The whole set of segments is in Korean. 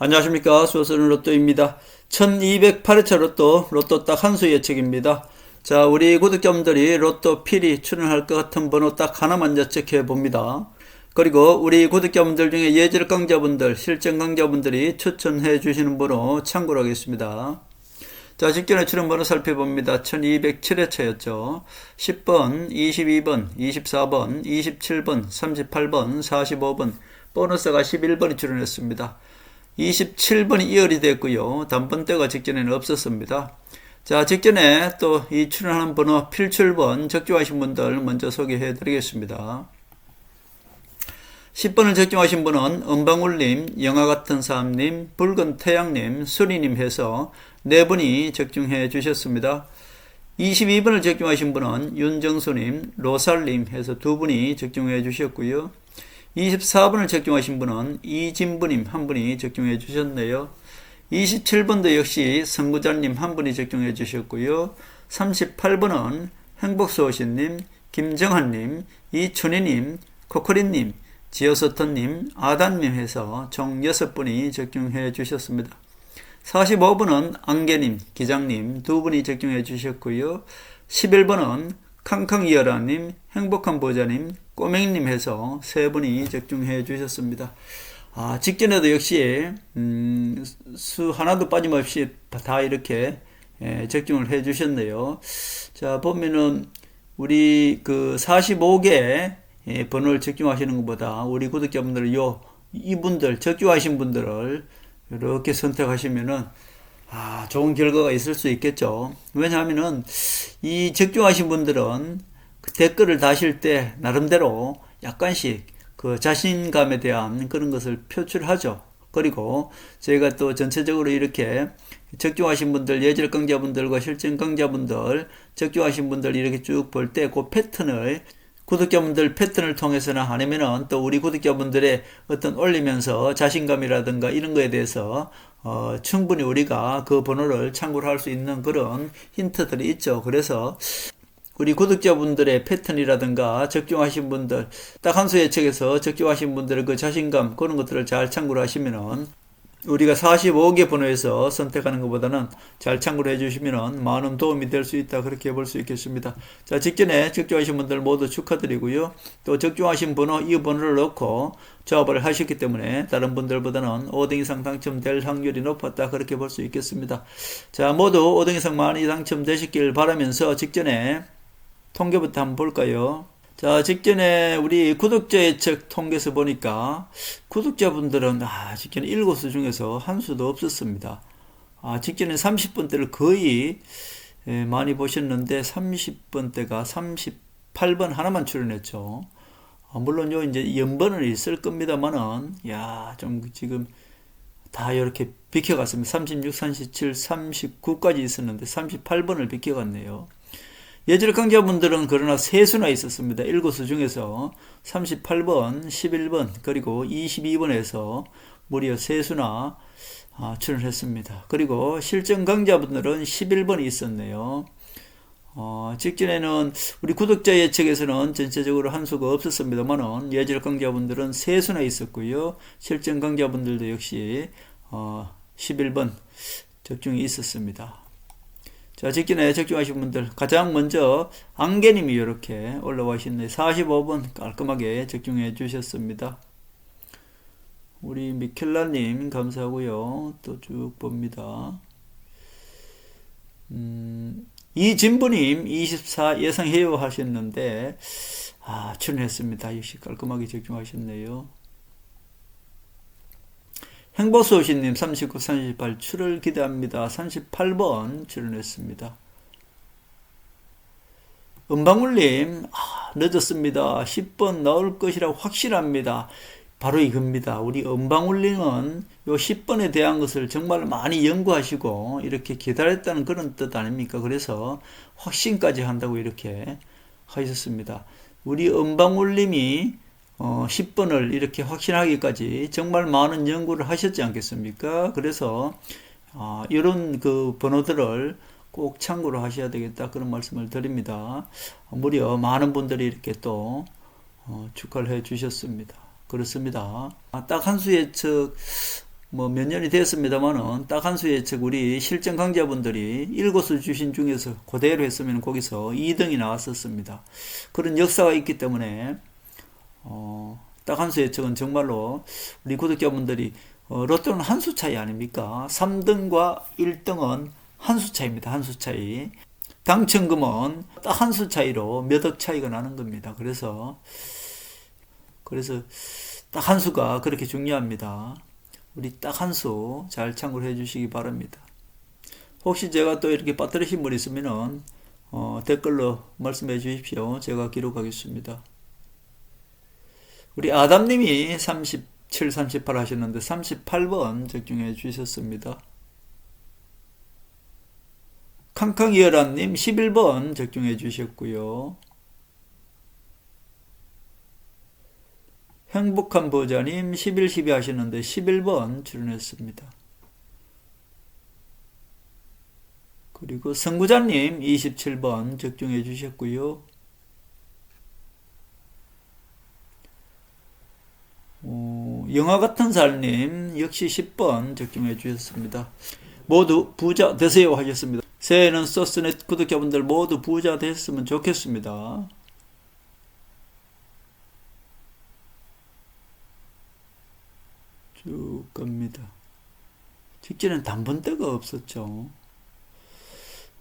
안녕하십니까. 수호스는 로또입니다. 1208회차 로또, 로또 딱 한 수 예측입니다. 자, 우리 구독자분들이 로또 필히 출연할 것 같은 번호 딱 하나만 예측해 봅니다. 그리고 우리 구독자분들 중에 예절 강자분들, 실전 강자분들이 추천해 주시는 번호 참고로 하겠습니다. 자, 직전에 출연 번호 살펴봅니다. 1207회차였죠. 10번, 22번, 24번, 27번, 38번, 45번, 보너스가 11번이 출연했습니다. 27번이 이열이 됐고요. 단번대가 직전에는 없었습니다. 자, 직전에 또 이 출연하는 번호 필출번 적중하신 분들 먼저 소개해 드리겠습니다. 10번을 적중하신 분은 은방울님, 영화 같은 사람님, 붉은 태양님, 수리님 해서 네 분이 적중해 주셨습니다. 22번을 적중하신 분은 윤정수님, 로살님 해서 두 분이 적중해 주셨고요. 24번을 적중하신 분은 이진부님 한 분이 적중해 주셨네요. 27번도 역시 선구자님 한 분이 적중해 주셨고요. 38번은 행복소호신님, 김정한님, 이춘희님, 코코리님, 지어서터님, 아단님 해서 총 6분이 적중해 주셨습니다. 45번은 안개님, 기장님 두 분이 적중해 주셨고요. 11번은 캉캉이어라님, 행복한 보자님, 꼬맹이님 해서 세 분이 적중해 주셨습니다. 아, 직전에도 역시, 음, 수 하나도 빠짐없이 다 이렇게 예, 적중을 해 주셨네요. 자, 보면은 우리 그 45개 예, 번호를 적중하시는 것보다 우리 구독자분들 요 이분들 적중하신 분들을 이렇게 선택하시면은 아, 좋은 결과가 있을 수 있겠죠. 왜냐하면은 이 적중하신 분들은 그 댓글을 다실 때 나름대로 약간씩 그 자신감에 대한 그런 것을 표출하죠. 그리고 저희가 또 전체적으로 이렇게 적중하신 분들, 예절 강자분들과 실전 강자분들, 적중하신 분들 이렇게 쭉 볼 때 그 패턴을 구독자분들 패턴을 통해서나 아니면은 또 우리 구독자분들의 어떤 올리면서 자신감이라든가 이런 거에 대해서 어, 충분히 우리가 그 번호를 참고를 할 수 있는 그런 힌트들이 있죠. 그래서 우리 구독자분들의 패턴이라든가 적중하신 분들 딱 한 수의 책에서 적중하신 분들의 그 자신감 그런 것들을 잘 참고를 하시면은 우리가 45개 번호에서 선택하는 것보다는 잘 참고를 해주시면 많은 도움이 될 수 있다 그렇게 볼 수 있겠습니다. 자 직전에 적중하신 분들 모두 축하드리고요. 또 적중하신 번호 이 번호를 넣고 조합을 하셨기 때문에 다른 분들보다는 5등 이상 당첨될 확률이 높았다 그렇게 볼 수 있겠습니다. 자 모두 5등 이상 많이 당첨되시길 바라면서 직전에 통계부터 한번 볼까요? 자, 직전에 우리 구독자의 책 통계에서 보니까 구독자분들은 아, 직전에 일곱 수 중에서 한 수도 없었습니다. 아, 직전에 30번대를 거의 예, 많이 보셨는데 30번대가 38번 하나만 출연했죠. 아, 물론 요 이제 연번은 있을 겁니다만은 야, 좀 지금 다 이렇게 비켜갔습니다. 36, 37, 39까지 있었는데 38번을 비켜갔네요. 예절 강자분들은 그러나 세 수나 있었습니다. 7수 중에서 38번, 11번, 그리고 22번에서 무려 세 수나 아, 출연했습니다. 그리고 실전 강자분들은 11번이 있었네요. 어, 직전에는 우리 구독자 예측에서는 전체적으로 한 수가 없었습니다만은 예절 강자분들은 세 수나 있었고요. 실전 강자분들도 역시 어, 11번 적중이 있었습니다. 자, 직전에 적중하신 분들 가장 먼저 안개님이 이렇게 올라와 있네요. 45번 깔끔하게 적중해 주셨습니다. 우리 미켈라님 감사하고요. 또 쭉 봅니다. 음, 이진부님 24 예상해요 하셨는데 아 출연했습니다. 역시 깔끔하게 적중하셨네요. 행복소신님 39, 38 출을 기대합니다. 38번 출연했습니다. 은방울님 아, 늦었습니다. 10번 나올 것이라 확실합니다. 바로 이겁니다. 우리 은방울님은 요 10번에 대한 것을 정말 많이 연구하시고 이렇게 기다렸다는 그런 뜻 아닙니까? 그래서 확신까지 한다고 이렇게 하셨습니다. 우리 은방울님이 어, 10번을 이렇게 확신하기까지 정말 많은 연구를 하셨지 않겠습니까? 그래서 어, 이런 그 번호들을 꼭 참고를 하셔야 되겠다 그런 말씀을 드립니다. 무려 많은 분들이 이렇게 또 어, 축하를 해 주셨습니다. 그렇습니다. 아, 딱한 수의 즉뭐몇 년이 됐습니다만은 딱 한 수의 책 우리 실전 강좌분들이 일곱 수 주신 중에서 그대로 했으면 거기서 2등이 나왔었습니다. 그런 역사가 있기 때문에 어, 딱 한 수의 책은 정말로 우리 구독자분들이 어, 로또는 한 수 차이 아닙니까? 3등과 1등은 한 수 차이입니다. 한 수 차이. 당첨금은 딱 한 수 차이로 몇 억 차이가 나는 겁니다. 그래서 그래서 딱 한 수가 그렇게 중요합니다. 우리 딱 한 수 잘 참고해 주시기 바랍니다. 혹시 제가 또 이렇게 빠뜨리신 분 있으면은 어, 댓글로 말씀해 주십시오. 제가 기록하겠습니다. 우리 아담님이 37, 38 하셨는데 38번 적중해 주셨습니다. 캉캉이어란님 11번 적중해 주셨고요. 행복한 보좌님 11, 12 하시는데 11번 출연했습니다. 그리고 성구자님 27번 적중해 주셨고요. 영화 같은 살님 역시 10번 적중해 주셨습니다. 모두 부자 되세요 하셨습니다. 새해에는 소스넷 구독자분들 모두 부자 됐으면 좋겠습니다. 쭉 갑니다. 직전엔 단번대가 없었죠.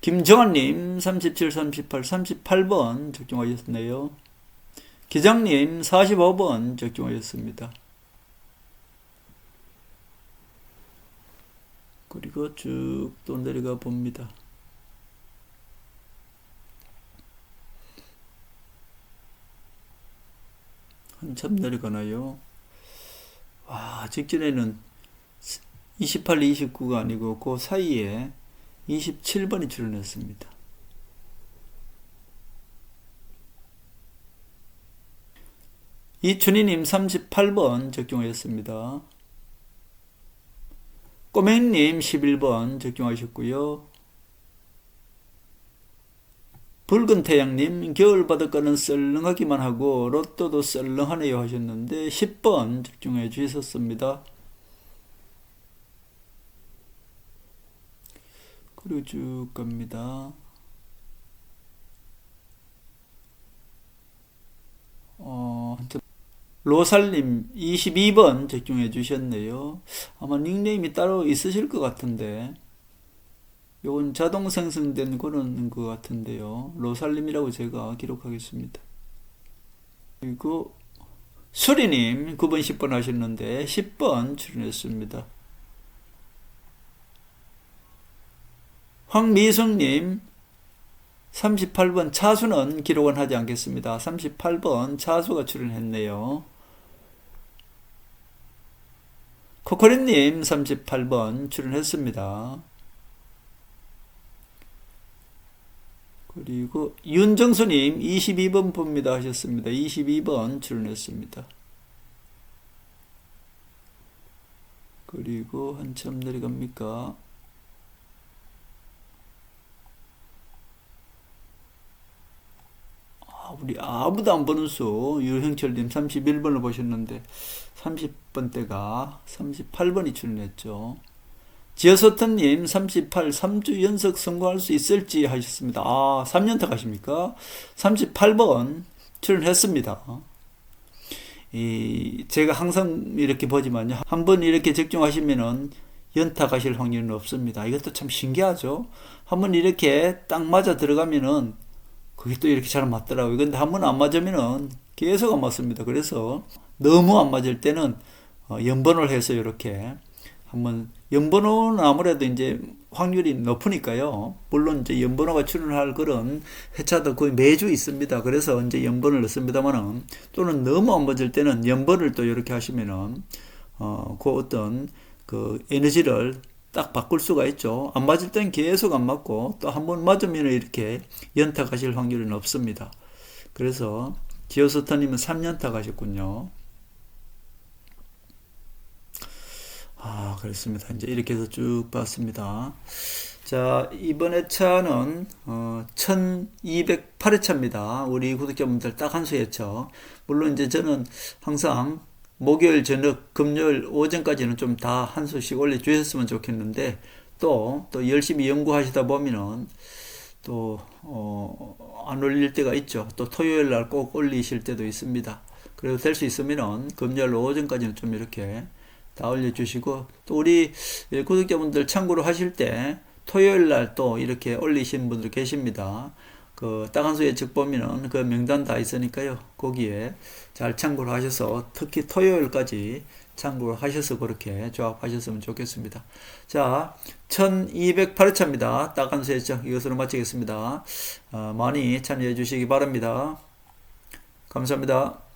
김정환님 37, 38, 38번 적중하셨네요. 기장님 45번 적중하셨습니다. 그리고 쭉 또 내려가 봅니다. 한참 내려가나요? 와, 직전에는 28, 29가 아니고 그 사이에 27번이 출연했습니다. 이춘희님 38번 적용하셨습니다. 꼬맹님 11번 적용하셨고요. 붉은 태양님 겨울 바닷가는 썰렁하기만 하고 로또도 썰렁하네요 하셨는데 10번 적중해 주셨습니다. 그리고 쭉 갑니다. 어, 로살님 22번 적중해 주셨네요. 아마 닉네임이 따로 있으실 것 같은데 요건 자동 생성된 그런 것 같은데요. 로살님이라고 제가 기록하겠습니다. 그리고 수리님 9번 10번 하셨는데 10번 출연했습니다. 황미성님 38번 차수는 기록은 하지 않겠습니다. 38번 차수가 출연했네요. 코코리님 38번 출연했습니다. 그리고 윤정수님 22번 봅니다 하셨습니다. 22번 출연했습니다. 그리고 한참 내려갑니까? 우리 아무도 안 보는 수 유형철님 31번을 보셨는데 30번 때가 38번이 출연했죠. 지어서턴님 38, 3주 연속 성공할 수 있을지 하셨습니다. 아, 3년타 가십니까? 38번 출연했습니다. 이, 제가 항상 이렇게 보지만요. 한 번 이렇게 적중하시면은 연타 가실 확률은 없습니다. 이것도 참 신기하죠? 한 번 이렇게 딱 맞아 들어가면은 그게 또 이렇게 잘 맞더라고요. 근데 한 번 안 맞으면은 계속 안 맞습니다. 그래서 너무 안 맞을 때는 어, 연번을 해서 이렇게 한번 연번호는 아무래도 이제 확률이 높으니까요. 물론 이제 연번호가 출연할 그런 회차도 거의 매주 있습니다. 그래서 이제 연번을 넣습니다만은 또는 너무 안 맞을 때는 연번을 또 이렇게 하시면은 어그 어떤 그 에너지를 딱 바꿀 수가 있죠. 안 맞을 땐 계속 안 맞고 또 한 번 맞으면 이렇게 연타 가실 확률은 없습니다. 그래서 지오스타님은 3년타 가셨군요. 아, 그렇습니다. 이제 이렇게 해서 쭉 봤습니다. 자, 이번 회차는 어, 1208회차입니다. 우리 구독자분들 딱 한수 회차. 물론 이제 저는 항상 목요일 저녁, 금요일 오전까지는 좀 다 한 수씩 올려주셨으면 좋겠는데, 또, 또 열심히 연구하시다 보면은, 또, 어, 안 올릴 때가 있죠. 또 토요일 날 꼭 올리실 때도 있습니다. 그래도 될 수 있으면은, 금요일 오전까지는 좀 이렇게 다 올려주시고, 또 우리 구독자분들 참고로 하실 때, 토요일 날 또 이렇게 올리신 분들 계십니다. 그 딱한수 예측 보면은 그 명단 다 있으니까요. 거기에 잘 참고를 하셔서 특히 토요일까지 참고를 하셔서 그렇게 조합하셨으면 좋겠습니다. 자, 1208회차입니다. 딱한수 예측 이것으로 마치겠습니다. 어, 많이 참여해 주시기 바랍니다. 감사합니다.